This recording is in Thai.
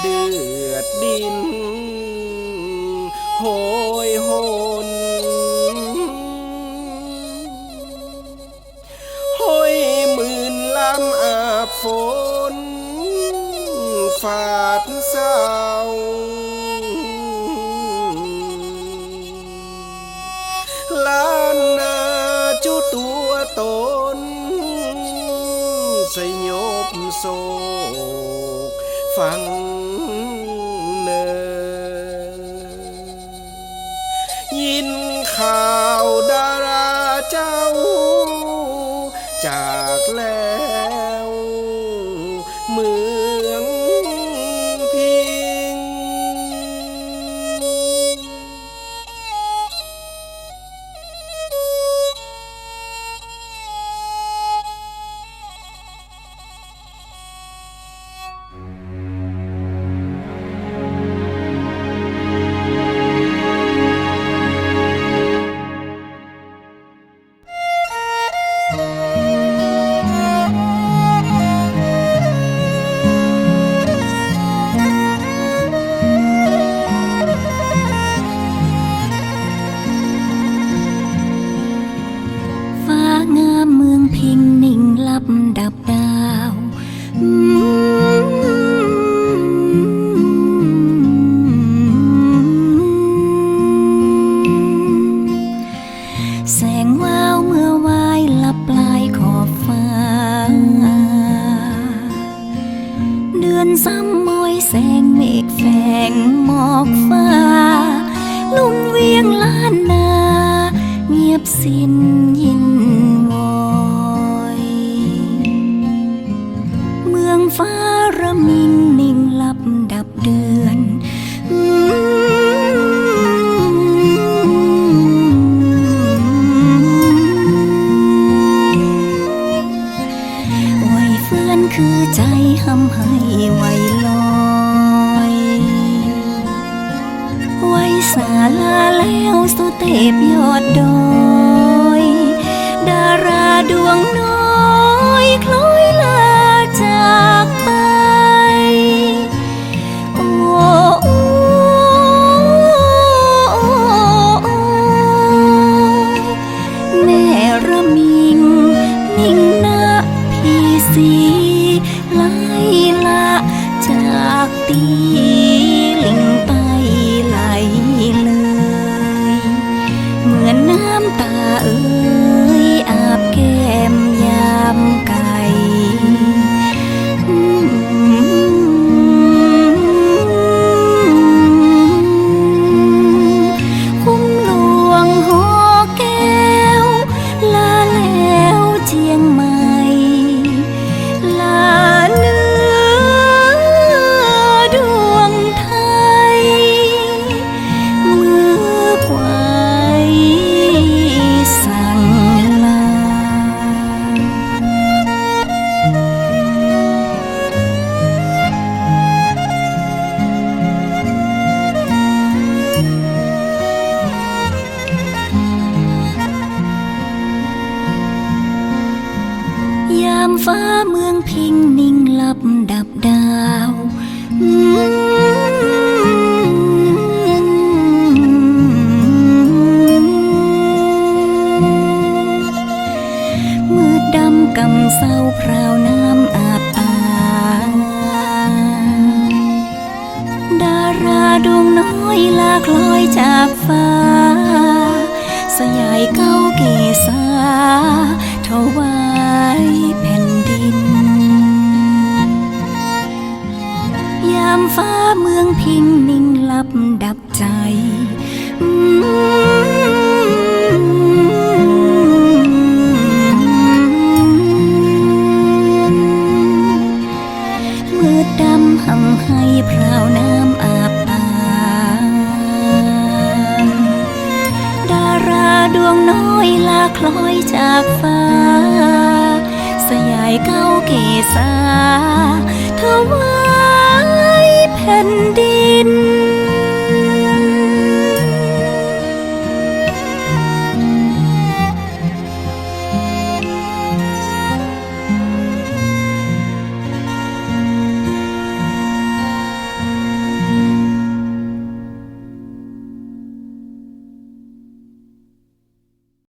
เดือดดิน โหยหนห้อยหมื่นลำอาบฝนฝาดเศร้าล้านนาจุตัวตนสยบโศกฟัง จากแล้ว เดือนซ้ำมอยแสงเมฆ คือใจหำให้ไหวลอยไหวสาลาแล้วสุเตปยอดดอย ดาราดวง ยา ฟ้าเมืองพิงนิ่งลับดับดาวมืดดำกำเศร้าพราวน้ำอาบตาดาราดวงน้อยลาคลอยจากฟ้า สยายเก้าเกษาถวายแผ่น ฟ้าเมืองพิงนิ่งลับดับใจอืมมืดดำห่ำให้พราวน้ำอาบตาดาราดวงน้อยลาคล้อยจากฟ้า สยายเก้าเกษาถ แผ่นดิน